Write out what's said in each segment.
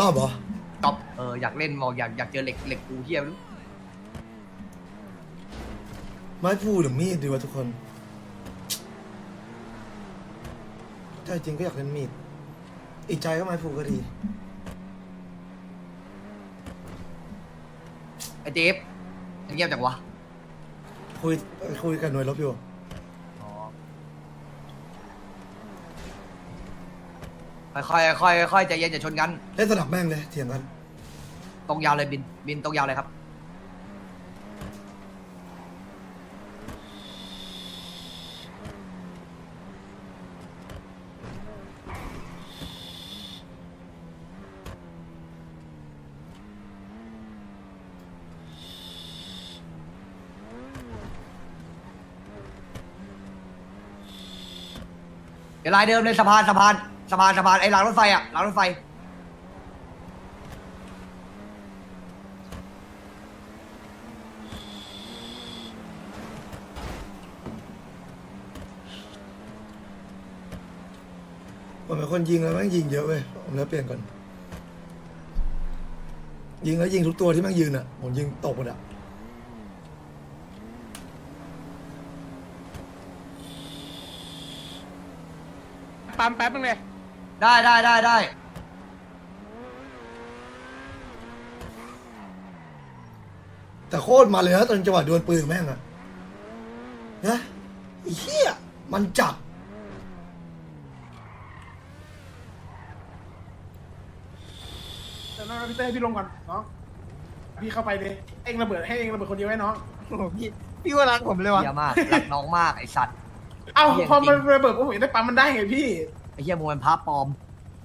รอบเหรอก๊อปเอออยากเล่นบอกอยากอยากเจอเหล็กเหล็กกูเฮียไม่รู้ไม้พูหรือมีดดีวะทุกคนใจจริงก็อยากเล่นมีด อีกใจก็ไม้พูก็ดี ไอ้เจฟเงียบจังวะคุยคุยกับหน่วยรบอยู่ อค่อยๆค่อยๆค่อยๆใจเย็นอย่าชนกัน เล่นสนับแม่งเลยเถียงกัน ตรงยาวเลยบิน บินตรงยาวเลยครับ เดี๋ยวลายเดิมเลยสะพานสะพาน สะพานสะพานไอ้รางรถไฟอะรางรถไฟ ผมเป็นคนยิงแล้วแม่งยิงเยอะเว้ยผมแล้วเปลี่ยนก่อน ยิงแล้วยิงทุกตัวที่แม่งยืนอะ ผมยิงตกหมดอะ ปั๊มแป๊บนึงเลย ได้ได้ได้ได้แต่โคตรมาเลยนะตอนจังหวะดวลปืนกับแม่งอะนะไอ้เหี้ยมันจับเดี๋ยวน้องพี่เต้ให้พี่ลงก่อนน้องพี่เข้าไปเลยเองระเบิดให้เองระเบิดคนเดียวไว้น้องพี่พี่ว่ารักผมเลยวะเฮียมากรักน้องมากไอสัตว์ เอ้าเหี้ยพอมันจริงระเบิดก็ผมได้ปั๊มมันได้ไงพี่ไอ เฮียมึงเป็นพระปลอม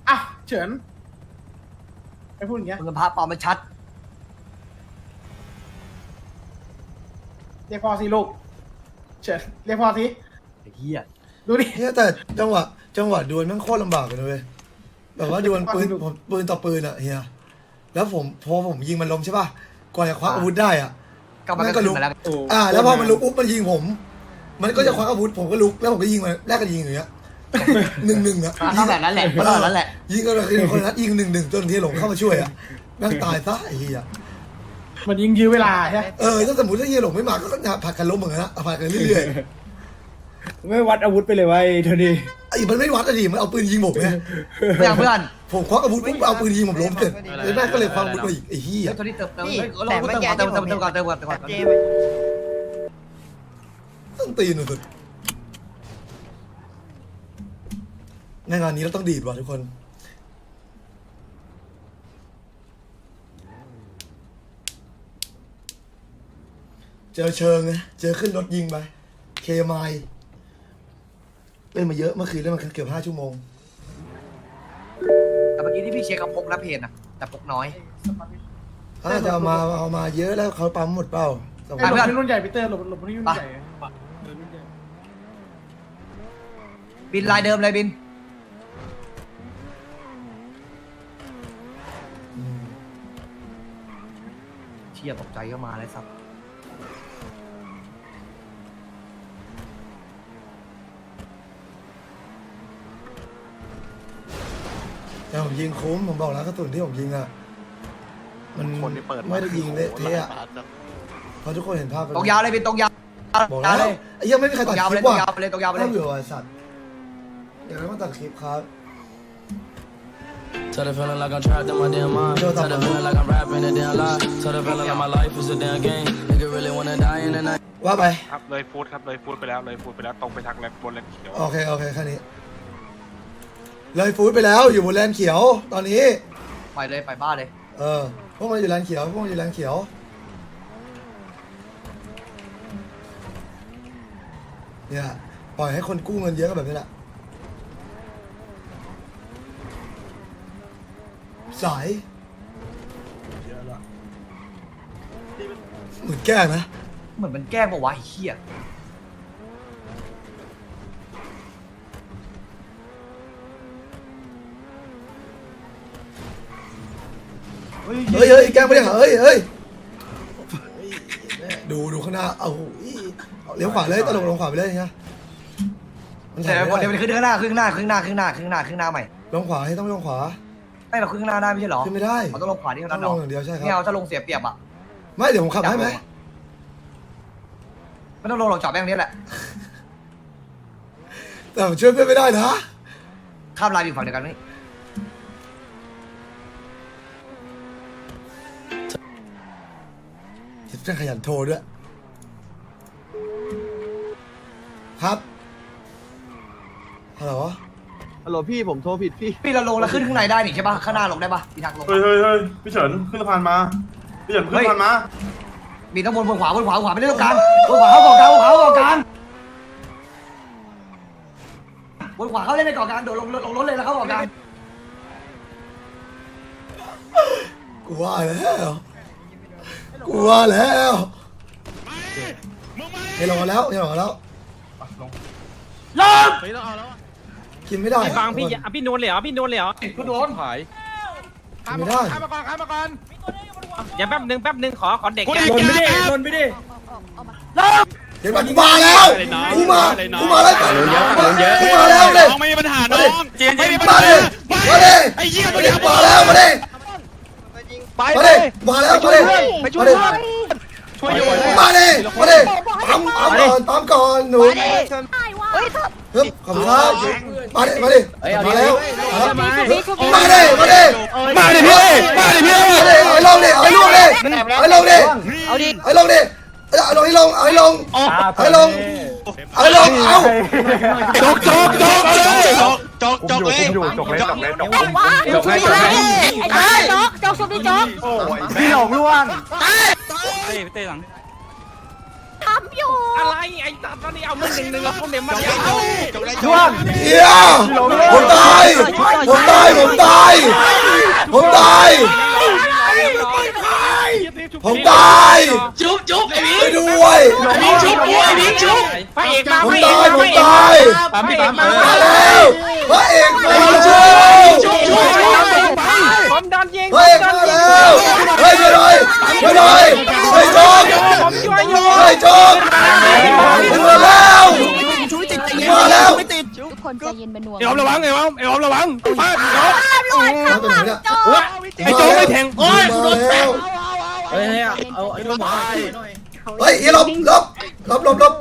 อะเฉินไปพูดอย่างเงี้ยมึงเป็นพระปลอมมันชัด เรียกพ่อสิลูกเฉินเรียกพ่อสิไอเฮียดูดิ เนี่ยแต่จังหวะจังหวะดวลแม่งโคตรลำบากเลยนะเว้ยแบบว่าดวลปืนผมปืนต่อปืนอะเฮียแล้วผมพอผมยิงมันล้มใช่ป่ะก่อนจะคว้าอาวุธได้อะก็มันมันก็ก็ลุลุกกมาแล้ว อ่า แล้วพอมันลุกปุ๊บมันยิงผม มันก็จะคว้าอาวุธผมก็ลุกแล้วผมก็ยิงมันแลกกันยิงอย่างเงี้ย หนึ่งหนึ่งอะอะก็แบบนั้นแหละก็แบบนั้นแหละ ยิงกันเลยคนนัดยิงหนึ่งหนึ่งจนทีหลงเข้ามาช่วยอะแม่งตายซะไอ้เหี้ยมันยิงยื้อเวลาใช่ไหมเออถ้าสมมติถ้าเฮียหลงไม่มาก็ผัดกันล้มเหมือนกันนะผัดกันเรื่อยไม่วัดอาวุธไปเลยวะไอ้โทนี่ๆไอ้มันไม่วัดอะดิมันเอาปืนยิงผมไงเพื่อนเพื่อนผมควักอาวุธปุ๊บเอาปืนยิงผมล้มเสร็จเลยแม่งก็เลยคว้าอาวุธมาอีกไอ้เหี้ยเฮ้ยตัวนี้เติมเติมนี่เฮ้ยเราแต่เติเมื่อมกี้ก่อนเติที่มผมเติมก่อนเติมก่อนเติมก่อนเจมส์ต้องตีนสุ ดในงานนี้เราต้องดีดว่ะทุกคน เจอเชิงไงเจอขึ้นรถยิงไป เคมายเล่นมาเยอะเมื่อคืนเล่นมาเกือบห้าชั่วโมง แต่เมื่อกี้ที่พี่เช็คเขาพกนะเพนนะแต่พกน้อย ถ้าจะเอามาเอามาเยอะแล้วเขาปั๊มหมดเปล่าสมมไอ้ติหลบเพื่อนที่รุ่นใหญ่พีเตอร์หลบหลบที่รุ่นใหญ่บินลายเดิมเลยบิน อืม เชียตกใจก็มาเลยสับแต่ผมยิงคุ้มผมบอกแล้วกระสุนที่ผมยิงอะ มันคนที่เปิดไม่ได้ยิงเละเทะอะเพราะทุกคนเห็นภาพไปตรงยาวเลยบินตรงยาวบอกยาแล้ววเลยไอ้เหี้ยังไม่มีใครตรตัดงยาวคไปลิเลยปตรงว่ะยาวไปเลยตรงยาวไปเลถ้ายเบื่อว่ะไอ้สัตว์เดี๋ยวต้องตัดคลิปครับ Tell the feeling like I'm trapped in my damn mind. Tell the feeling like I'm rapping a damn lie. Tell the feeling like my life is a damn game. Nigga really wanna die in the night. ว่าไป ครับเลยฟูดครับเลยฟูดไปแล้วเลยฟูดไปแล้วตรงไปทางแลนบนแลนเขียวโอเค โอเคแค่นี้ เลยฟูดไปแล้วอยู่บนแลนเขียว ตอนนี้ ไปเลยไปบ้านเลยเออ พวกมันอยู่แลนเขียว พวกมันอยู่แลนเขียว เนี่ย ปล่อยให้คนกู้เงินเยอะก็แบบนี้แหละ สายเหมือนแกล้งนะ เหมือนมันแกล้งบอกว่าไอ้เหี้ยเฮ้ยเฮ้ยแกล้งไม่ได้เหรอเฮ้ยเฮ้ยดูดูข้างหน้า เอาอีเอาเลี้ยวขวาเลยตลกลงขวาไปเลยนะมันเดี๋ถ่ายยวไม่เดี๋ยวได้ไปขึ้นข้างหน้าขึ้นหน้าขึ้นหน้าขึ้นหน้าขึ้นหน้าขึ้นหน้าใหม่ลงขวาให้ต้องลงขวา ไม่เราขึ้นข้างหน้าได้ไม่ใช่หรอขึ้นไม่ได้เราต้องลงขวานี่เท่านั้นหรองอย่างเดียวใช่ครับเอาถ้าลงเสียเปรียบอะไม่เดี๋ยวผมขับให้ไหมไม่ต้องลงหรอกจอดแม่งนี้แหละแต่ผมช่วยเพื่อนไม่ได้นะข้ามลายอยู่ฝั่งเดียวกันนี่เพื่นขยันโทรด้วยครับฮัลโหล ฮัลโหลพี่ผมโทรผิดพี่ พี่เราลงแล้วขึ้นข้างในได้นี่ใช่ปะข้างหน้าลงได้ปะมีทักลงเฮ้ยเฮ้ยเฮ้ยพี่เฉินขึ้นสะพานมา พี่เฉินขึ้นสะพานมา มีต้องบนบนขวาบนขวาขวาไม่ได้ตรงกลางบนขวาเข้าเกาะกลางบนขวาเข้าเกาะกลางบนขวาเข้าเล่นในเกาะกลางโดดลงลงรถเลยแล้วเข้าเกาะกลางกูว่าแล้วกูว่าแล้วเฮยรอแล้วเฮยรอแล้ว ลง เฮ้ยเราเอาแล้วอะ กินไม่ได้พี่บังพี่อะพี่โดนเลยเหรอพี่โดนเลยเหรอกูโดนหายข้ม่อนข้ามมาก่อนข้ามาก่อนอย่าแป๊บนึงแป๊บนึงขอขอเด็กโดนไม่ได้โดนไม่ได้เดี๋ยวกูมาแล้วกูมากูมาแล้วกูมาแล้วเลยน้องไม่มีปัญหาน้องเจนไม่มีปัญหามาเลยไอ้เหี้ยมาแล้วมาเลยไปเลยมาแล้วมาเลยไปช่วยช่วยมาเลยมาเลยปั๊มปั๊มก่อนปั๊มก่อนหนู ฮึบขอบคุณครับมาดิมาดิมาแล้วมา ดิมาดิมาดิมาดิพี่มาดิพี่เอาไอ้ลงดิเอาไอ้ลงดิเอาไอ้ลงดิเอาดิเอาไอ้ลงดิเอาลงให้ลงเอาให้ลงเอาให้ลงเอาให้ลงเอาจกจกจกเลยจกจกเลยจกเลยจกเลยจกเลยจกเลยจกเลยจกจกจกจกพี่หลงล่วงตายกตะหลัง อยู่อะไรไอ้ตัดตอนนี้เอามึงหนึ่งหนึ่งแล้วเขาเดี๋ยวมันยาวช่วเฮียผมตาย ผมตาย ผมตาย ผมตาย ผมตายจุ๊บจุ๊บไอ้พี่ไปด้วยไอ้พี่จุ๊บไอ้มีจุ๊บพระเอกมาผมตายผมตายพระเอกมาแล้วพระเอกมาจุกวจุ๊บจุ๊บจุ๊บผมโดนยิงพระเอกมาเล้วเฮ้ยช่วยหน่อยช่วยหน่อย คนใจเย็นเป็นหน่วงไอ้ออมระวังไอ้ออมไอ้ออมระวังฟาดไอ้ออมเอาตรงนี้โอ้ยไอ้โจ้ไม่แทงโอ้ยโดนแทงเฮ้ยเอาไอ้ลูกหมาเฮ้ยไอ้ลบลบลบลบลบ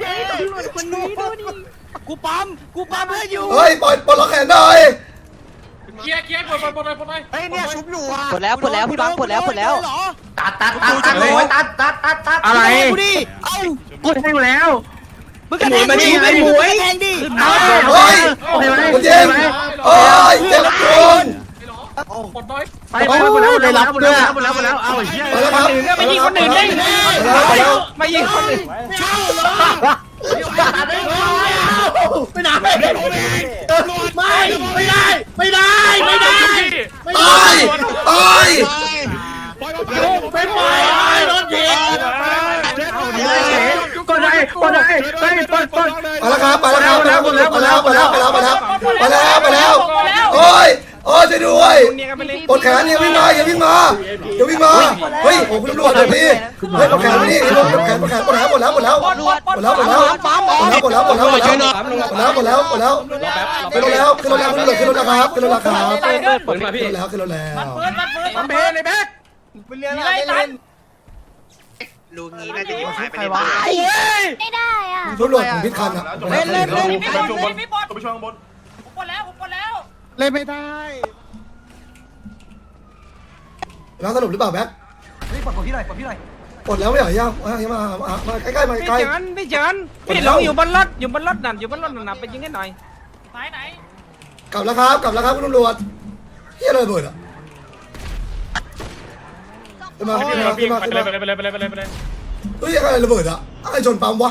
เฮ้ยตำรวจคนนี้ดูดิกูปั๊มกูปั๊มเพื่ออยู่เฮ้ยปล่อยปล่อยล็อกแขนหน่อย เกียเกียร์ปลดปลดปลดหน่ยปลดหน่ยเฮ้ยเนี่ยชุบอยู่อะปลดแล้วปลดแล้วพี่บังปลดแล้วปลดแล้ว เหรอตัดตัดตัดตัดโอ้ยตัดตัดตัดตัดอะไรดูดิเอ้ากดให้อยู่แล้วมึงกระแทกดิไอ้หมวยแทงดิเอาโอ้ยโอ้ยเจ็บโอ้ยเจ็บคนปลดหน่อยไปไปหมดแล้วหมดแล้วหมดแล้วหมดแล้วหมดแล้วเอาเฮียไปยิงคนอื่นได้ไม่ยิงคนอื่นเช่าเลย ไปไหนเดี๋ยวผมเองตำรวจไม่ไม่ได้ ไม่ได้ ไม่ได้ไม่ได้ไอ้ยปล่อยผมไปไปไปรถผิดกดได้ไกดได้ไปปดปดมาแล้วไรับมาแล้วไรับมาแล้วมาแล้วมาแล้วมาแล้วมาแล้วมาแล้วมาแล้วโอ้ย ช่วยด้วยปวดแขนอย่าวิ่งมาอย่าวิ่งมาอย่าวิ่งมาเฮ้ยผมคุณตำรวจแบบนี้เฮ้ยปวดแขนนี่ปวดแขนปวดแขนปวดแขนหมดแล้วหมดแล้วหมดแล้วหมดแล้วหมดแล้วหมดแล้วหมดแล้วหมดแล้วหมดแล้วหมดแล้วขึ้นรถแล้วขึ้นรถแล้วขึ้นรถแล้วครับขึ้นรถแล้วครับขึ้นรถแล้วขึ้นรถแล้วมันเบรเลยแบ๊กเป็นเรื่องอะไรเล่นลูกนี้น่าจะยิงหายไปได้ไม่ได้อะตำรวจพิษคันอะเล่นเล่นเล่นไปช่วยบนไปช่วยบนผมปวดแล้วผมปวดแล้ว เล่นไม่ได้แล้วสรุปหรือเปล่าแบ็คเฮ้ยปลดปลดพี่หน่อยปลดพี่หน่อยกดแล้วไม่เหรอย่างมามามามาใกล้ๆมาพี่ใกล้ เฉินพี่เฉินพี่ลงอยู่บนรถอยู่บนรถนั่นอยู่บนรถนั่นไปยิงให้หน่อยไหนไหนกลับแล้วครับกลับแล้วครับคุณตำรวจเฮียอะไรระเบิดอะขึ้นมาขึ้นมาขึ้นมาขึ้นมาไปเลยไปเลยไปเลยไปเลยเฮ้ยอะไรระเบิดอะไอ้ชนปั๊มวะ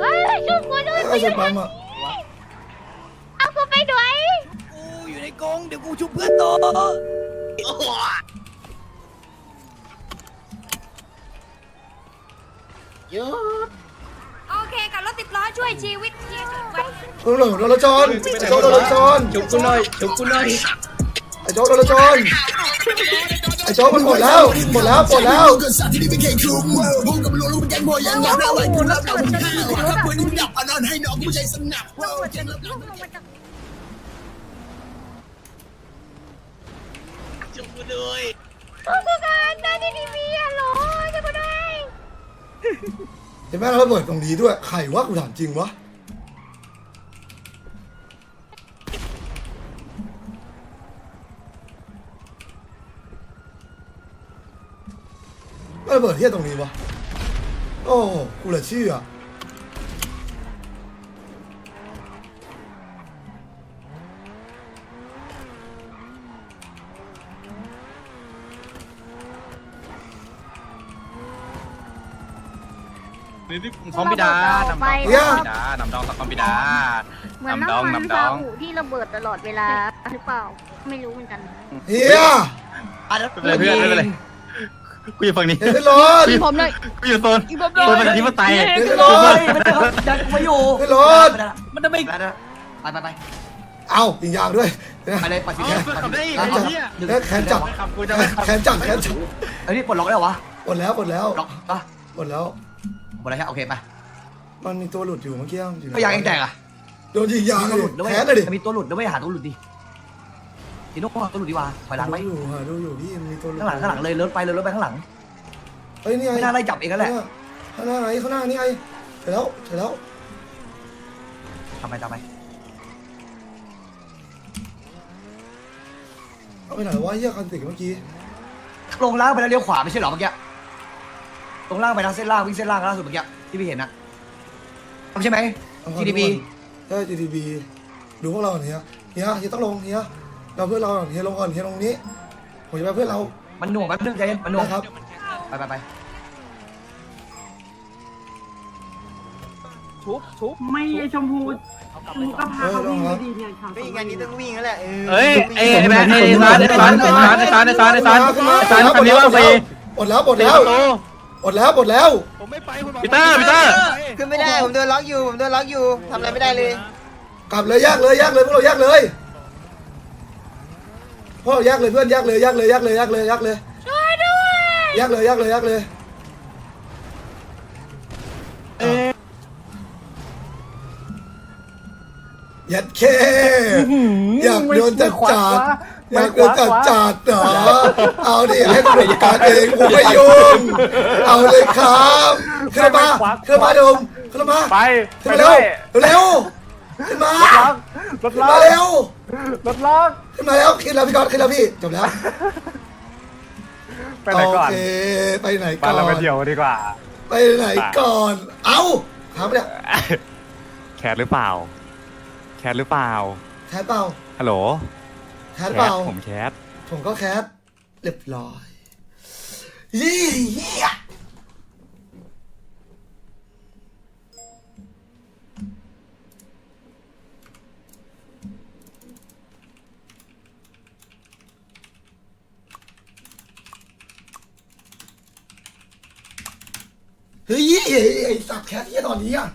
เฮ้ยช่วยกูด้วยไอ้ชนปั๊มอะ เอากูไปด้วย กูอยู่ในกรงเดี๋ยวกูชุบเพื่อนโตโอเคกับรถติดล้อช่วยชีวิตชีวิตไว้คุณตำรวจโดนรถชนไอ้โจ๊กโดนรถชนจุกกูหน่อยจุกกูหน่อยไอ้โจ๊กโดนรถชนอ้โจ๊กมันหมดแล้วหมดแล้วหมดแล้ว โอ้กูการได้ที่ทีวีอะเหรอจะมาได้เห็นไหมเราระเบิดตรงนี้ด้วยใครวะกูถามจริงวะระเบิดที่ตรงนี้วะโอ้กูเหลือเชื่อ คอมพิดานำดองเฮียดานำดองสักคอมพิดา เหมือนนำดน้อองงมันนำดซาองหูที่ระเบิดตลอดเวลาหรือเปล่า ไม่รู้เหมือนกันเฮียอะแล้วไม่เป็นไรเพื่อนไม่เป็นไรกูอยู่ฝั่งนี้เห็นขึ้นรถผมเลยกูอยู่โซนโซนประชาธิปไตยเห็นขึ้นรเฮ้ถยไม่ได้เขาดันกูมาอยู่ขึ้นรถมันจะไม่ไปแล้วไปไปไปเอายิงยางด้วยไปเลยปัดสีเอ้าแดงเพื่อนขับได้อีกปัไอ้ดสีเหี้ยหนึ่งแล้วแขนจับขับกูจะไม่ขับแขนจับแขนจับเอ้ยนี่ปลดล็อกได้เหรอวะหมดแล้วหมดแล้วล็อกปะหมดแล้วห มดแล้วใช่โอเคไปมันมีตัวหลุดอยู่เมื่อกี้อยู่ไหนก็ยังเองแตกอะโดนยิงยางมีเลตัวหลุยดด้วยแขนเลยดิมีตัวหลุดด้วยหาตัวหลุดดิทีโน่ตัวหลุดดีกว่าถอยหลังไหมดูอยู่หาดูอยู่พี่มีตัวหลุดข้างหลังข้างหลังเลยรถไปเลยรถไปข้างหลังเฮ้ยนี่ไงไม่น่าไล่จับเองกันแหละข้างหน้าไงข้างหน้านี่ไงเสร็จแล้วเสร็จแล้วทำไมทำไมเอาไปไหนวะเหี้ยคันติกเมื่อกี้ลงล่างไปแล้วเลี้ยวขวาไม่ใช่เหรอเมื่อกี้ ลงล่างไปทางเส้นล่างวิ่งเส้นล่างล่าสุดเมื่อกี้ที่พี่เห็นนะใช่ไหมเอาเข้า GDP ใช่ GDP ดูพวกเราก่อนเฮียเฮียเฮียต้องลงเฮียเราเพื่อนเราก่อนเฮียลงก่อนเฮียลงนี้ผมจะไปเพื่อนเรามันหน่วงแป๊บนึงใจเย็นมันหน่วงนะครับไปไปไปชุบชุบไม่ไอชมพูชมพูก็พาเขาวิ่งไปดีเนี่ยข่าวก็อย่างนี้ต้องวิ่งแล้วแหละเออเฮ้ยไอ้ไอ้แบงค์ไอ้ซานไอ้ซานไอ้ซานไอ้ซานไอ้ซานไอ้ซานไอ้ซานคันนี้ว่างฟรีหมดแล้วหมดสี่แล้วประตู หมดแล้วหมดแล้วพีเตอร์พีเตอร์ ขึ้นไม่ได้ผมโดนล็อกอยู่ผมโดนล็อกอยู่ทำอะไรไม่ได้เลยกลับเลยแยกเลยแยกเลยพวกเราแยกเลยพวกเราแยกเลยเพื่อนแยกเลยแยกเลยแยกเลยแยกเลยแยกเลยช่วยด้วยแยกเลยแยกเลยแยกเลยยัดเคอยากโดนจัดจัด อยากโดนจัดจัดเหรอ เอาดิให้กูจัดการเองกูไม่ยุ่ง เอาเลยครับขึ้นมาขึ้นมาดมขึ้นมาไปขึ้นไปมาเร็ด้ววยเร็วขึ้นมารถขึ้นล็อมากเร็วรถล็อกขึ้นมาแล้วขึ้นแล้วพี่ก๊อตขึ้นแล้วพี่จบแล้วไปไหนก่อนโอเคไปไหนไปก่อนเราไปเที่ยวดีกว่า ไปไหนก่อน เอ้าถามไปเนี่ยแคทหรือเปล่า แคทหรือเปล่าแคทเปล่าฮัลโหล แคทเปล่า ผมแคทผมก็แคทเรียบร้อยยี่เหี้ยเฮ้ยไอ้สับแคทที่ตอนนี้อะ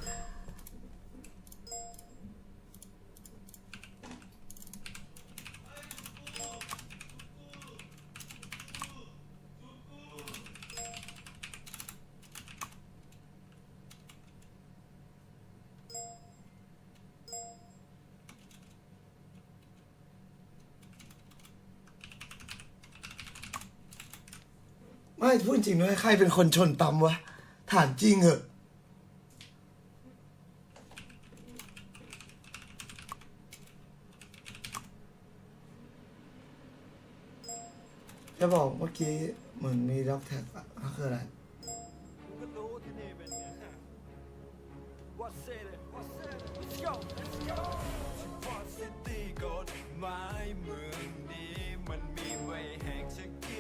พูดจริงเลยใครเป็นคนชนตำวะ ถามจริงเหอะจะบอกเมื่อกี้เหมือนมีด็อกแท็กอะก็คืออะไรเมื่อ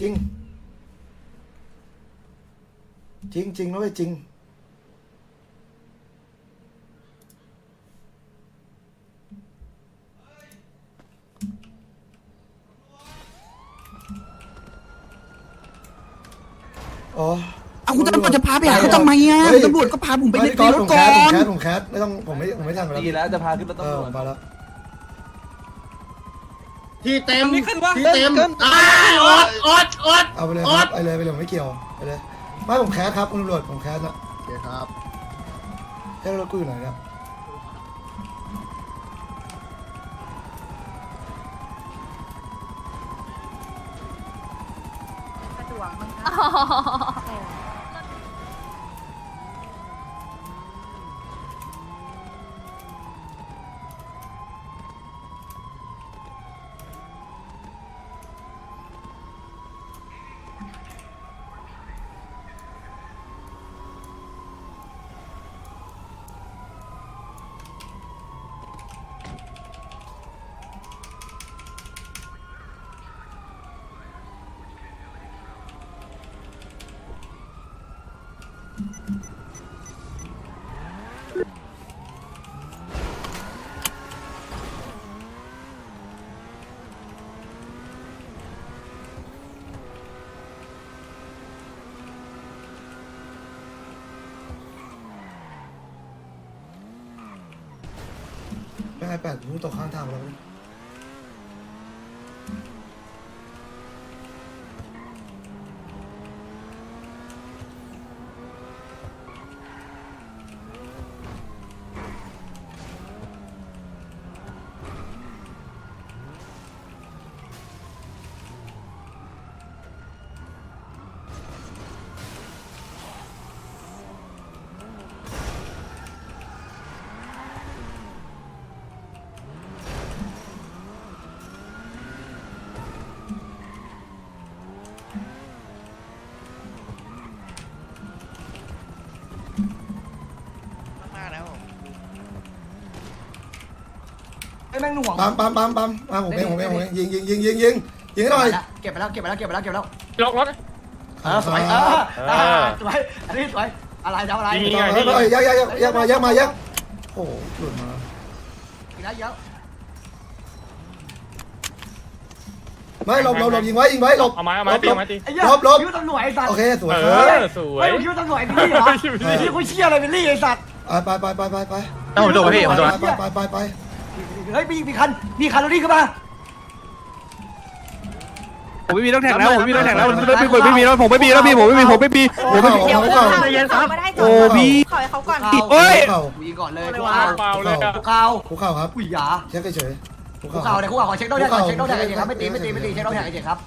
จริง จริงจริงนะเว้ยจริง อ๋อ เอาคุณตำรวจจะพาไปหาเขาทำไมอะตำรวจก็พาผมไปเล่นก่อนรผถมก่แคอสผมน แคสผมแคสไม่ต้องผมไม่ผมไม่ทำแล้วดีแล้วจะพาขึ้นรถเอตำรอวจมาแล้ว ที่เต็มนี่ขึ้นวะที่เต็มอ้าอดอดอดเอาไปเลยครับไปเลยไปเลยผมไม่เกี่ยวไปเลยไม่ผมแคสครับคุณตำรวจผมแคสนะโอเคครับเฮ้ยรถกูอยู่ไหนเนี่ย ไม่ไอแปดผมตกข้างทางแล้วเนี่ย ไอ้แม่งหน่วงปั๊มปั๊มปั๊มปั๊มมาผมเองผมเองผมเองยิงยิงยิงยิงยิงยิงให้หน่อยเก็บไปแล้วเก็บไปแล้วเก็บไปแล้วเก็บไปแล้วล็อกรถเออสวยเออเออสวยอันนี้สวยอะไรจะอะไรยิงเฮ้ยเฮ้ยแยกแยกแยกแยกมาแยกมาแยกโอ้โหหลุดมาอีกแล้วเยอะไม่หลบหลบหลบยิงไว้ยิงไว้หลบเอาไม้เอาไม้ตีเอาไม้ตีไอ้เหี้ยลบลบคิ้วตำรวจไอ้สัตว์โอเคสวยเอครับอสวยเฮ้ยคิ้วตำรวจไอ้บิลลี่เหรอคิ้วกูเชี่ยอะไรบิลลี่ไอ้สัตว์ไปไปไปไปไปเอาผมโดนพี่ผมโดนไปไปไปไป เฮ้ยมีมีคันมีคันรถนี่ขึ้นมาผมไม่มีรถแท็กแล้วผมไม่มีรถแท็กแล้วผมไม่มีไม่มีรถผมไม่มีแล้วพี่ผมไม่มีผมไม่มีโอ้โหเดี๋ยวเข่าเขาเข่าเย็นครับไม่ได้โอ้พี่ ขอให้เขาก่อนเฮ้ยเข่ากูยิงก่อนเลยเกูเอาปล่าเลยอะกูเอาคุกเข่าครับ อุ้ยหยาเช็คเฉยคุกกูเข่าเอาเนี่ยกูเอาขอเช็คดอกแท็กก่อนเช็คดอกแท็กไอ้เจ๊ครับไม่ตีไม่ตีไม่ตีเช็คดอกแท็กไอ้เจ๊ครับ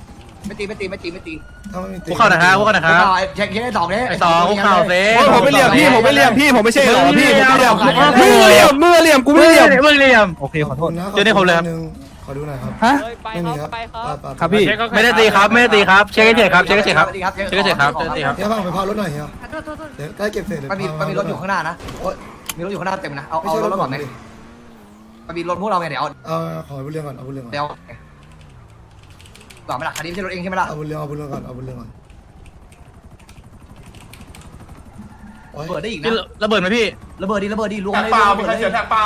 ไม่ตีไม่ตีไม่ตีไม่ตีถ้าไม่มีคุกเข่านะครับคุกเข่านะครับกูเอาเช็คเช็คได้สองเนี่ยไอ้สองคุกเข่าเซ่ผมไม่เหลี่ยมพี่ผมไม่เหลี่ยมพี่ผมไม่ใช่หรอพี่ผมไม่เหลี่ยมมือเหลี่ยมมือเหลี่ยมกูไม่เหลี่ยมมือเหลี่ยมโอเคขอโทษนะเจอได้ครบเลยครับหนึ่งขอดูหน่อยครับฮะไม่มีครับไปไปครับพี่ ไม่ได้ตีครับไม่ได้ตีครับเช็คเฉยครับเช็คเฉยครับ เช็คเฉยครับเช็คเฉยครับ เฮียพังไปพารถหน่อยเฮียโทษโทษโทษเดี๋ยวใกล้เก็บเสร็จเดี๋ยวมันมีมันมีรถอยู่ข้างหน้านะโอ๊ยมีรถอยู่ข้างหน้าเต็มนะเอาไม่เอาใช่รรถถรถผก่อนมไหมดิมันมีรถพวกเราไงเดี๋ยวเอาเอาขอบุญเรืองก่อนเอาบุญเรืองก่อน เดี๋ยว ก่อนไม่ละคันนี้ไม่ใช่รถเองใช่ไหมล่ะเอาบุญเรืองเอาบุญเรืองก่อนเอาบุญเรืองก่อนโอ๊ยเปิดได้อีกพี่นะระเบิดไหมพี่ ระเบิดดีระเบิดดีล้วงแท็กเปล่ามีใครเสียแท็กเปล่า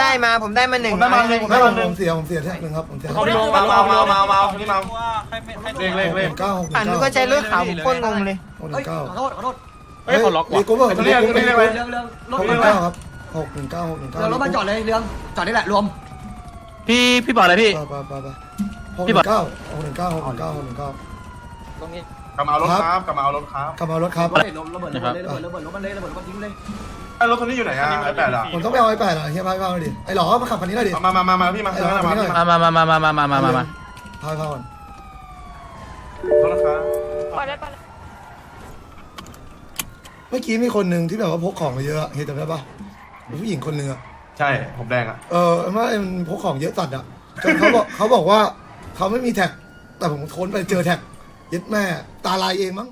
ได้มาผมได้มาหนึ่งผมได้มาหนึ่งไม่ผมเสียผมเสียแท็กหนึ่งครับผมเสียเขาลงมามามามามานี่มาเลขเลขเลขเก้าหกหนึ่อ่านงนึกเก้าว่าใช้รถขาวผมโคตรงงเลย หกหเฮ้นึ่ยงเก้าขอโทษขอโทษเฮ้ยเขาล็อกรีว่ะกูเบิร์ดรีกูเบิร์ดเรื่องเรื่องรหถกหนึ่งเก้าครับหกหนึ่งเก้าหกหนึ่งเก้าเรื่องรถมาจอดเลยเรื่องจอดนี่แหละรวมพี่พี่บอกอะไรพี่ไปไปไปไป หกหนึ่งเก้าหกหนึ่งเก้าหกหนึ่งเก้าหกหนึ่งเก้าตรงนี้กลับมาเอารถครับกลับมาเอารถครับขับมารถครับ ระเบิดระเบิดระเบิดระเบิดระเบิดรถมันเลยระเบิดรถมันทิ้งเลยไอ้รถคันนี้อยู่ไหนอะไอ้แปดอะผมต้องไปเอาไอ้แปดอะเฮียพายพามาดิไอ้หล่อมาขับคันนี้หน่อยดิมามามามาพี่มาเจอแล้วมาพี่มามามามามามามามามามาพายพาก่อนรถนะครับปล่อยเลยปล่อยเลยเมื่อกี้มีคนหนึ่งที่แบบว่าพกของมาเยอะเห็นจำได้ปะผู้หญิงคนหนึ่งอะใช่ผมแดงอะเออไม่มันพกของเยอะจัดอะจนเขาบอกเขาบอกว่า เขาไม่มีแท็ก แต่ผมค้นไปเจอแท็กยึดแม่ตาลายเองมั้ง